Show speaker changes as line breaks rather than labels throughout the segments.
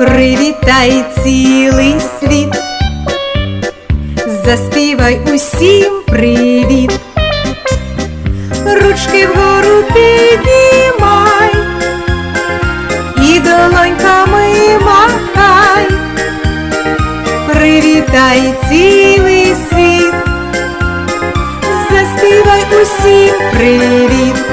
привітай цілий світ, заспівай усім привіт, ручки вгору піднімай. І долоньками махай, привітай цілий світ, заспівай усім привіт.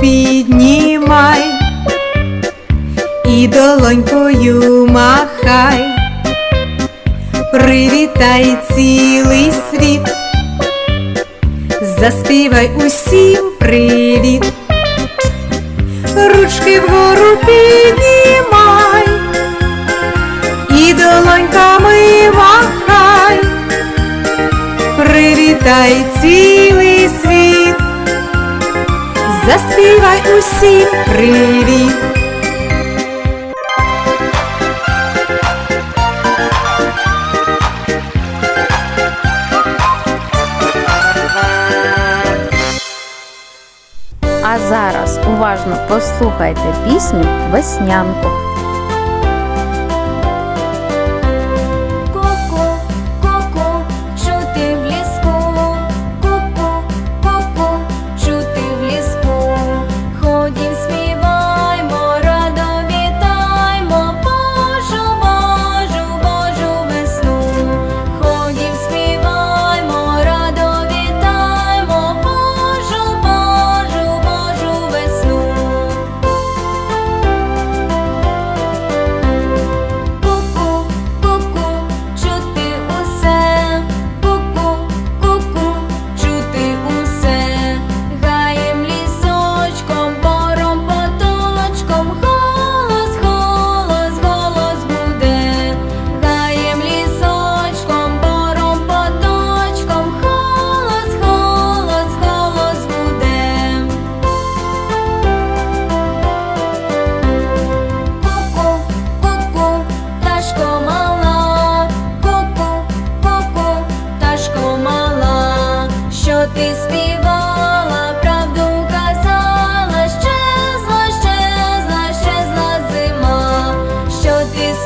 Піднімай і долонькою махай, привітай цілий світ, заспівай усім привіт, ручки вгору піднімай і долоньками махай, привітай цілий світ. Заспівай усім привіт.
А зараз уважно послухайте пісню Веснянку.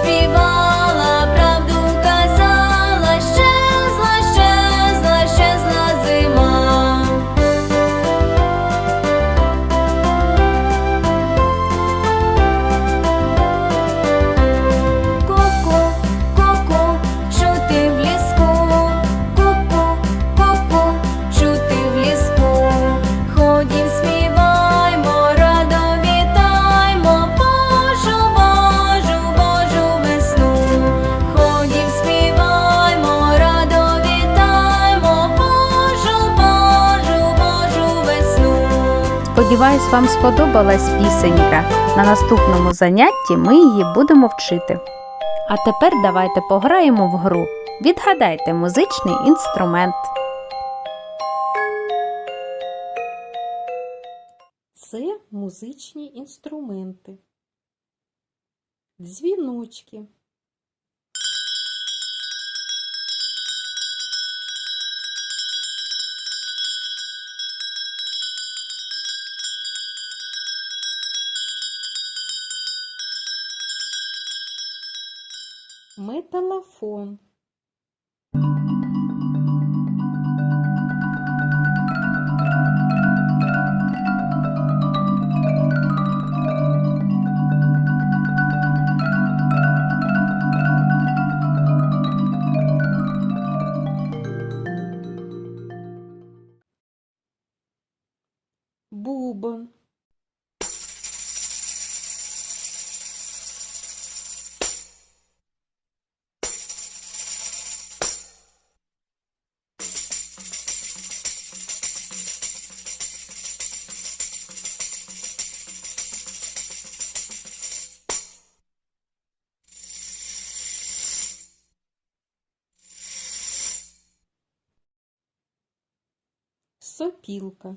Співала, правду
Сподіваюсь, вам сподобалась пісенька. На наступному занятті ми її будемо вчити. А тепер давайте пограємо в гру. Відгадайте музичний інструмент.
Це музичні інструменти. Дзвіночки, металофон, сопілка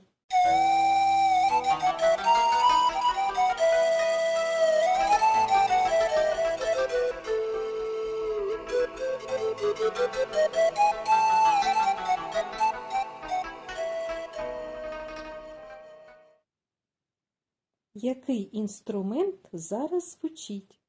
Який інструмент зараз звучить?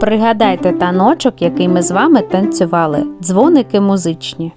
Пригадайте таночок, який ми з вами танцювали. Дзвоники музичні.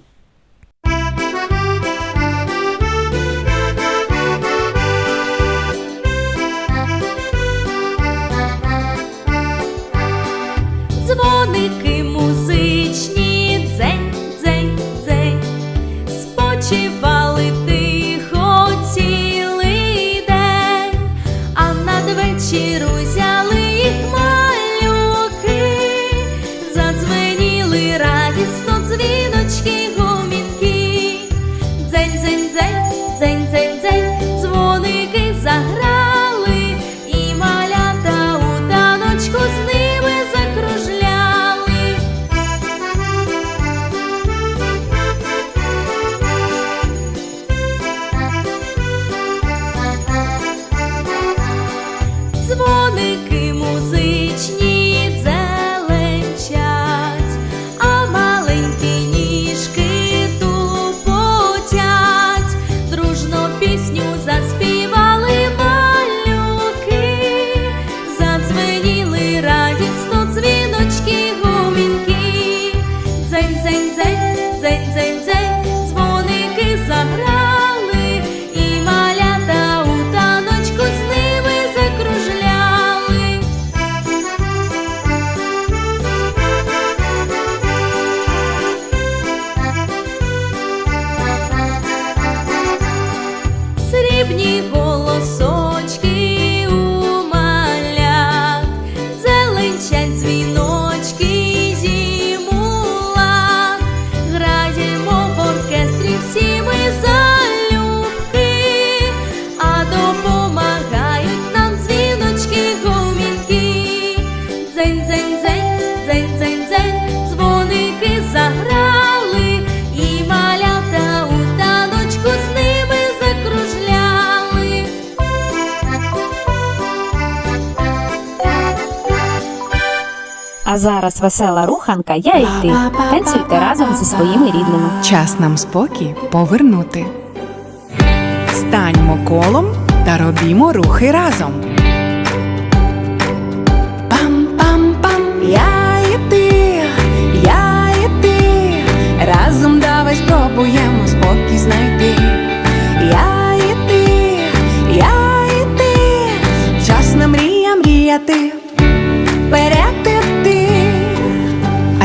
А
зараз весела руханка я і ти. Танцюйте разом зі своїми рідними.
Час нам спокій повернути. Станьмо колом та робімо рухи разом. Пам-пам-пам, я і ти, я і ти. Разом давай спробуємо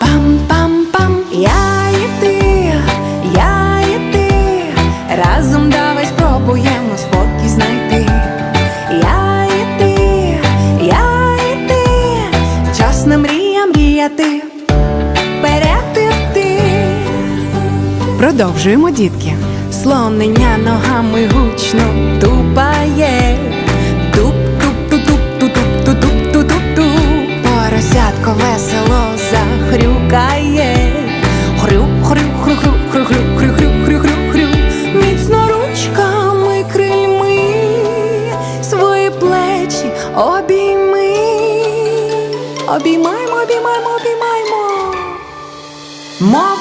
Пам-пам-пам, я і ти, я і ти разом давай спробуємо спокій знайти. Я і ти, я і ти, час на мрія мріяти, перетити. Продовжуємо, дітки. Слонення ногами гучно тупає. Туп-туп-туп-туп-туп-туп-туп-туп-туп. Поросятко весело. Обіймаймо. Мов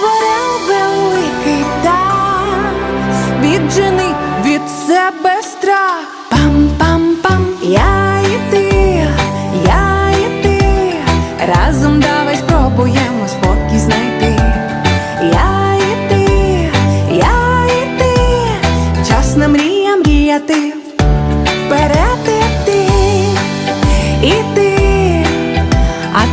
великий птах, віджени від себе страх. Пам-пам-пам, я і ти, я і ти, разом давай спробуємо спокій знайти. Я і ти, я і ти, час на мрія мріяти,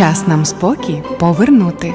Час нам спокій повернути.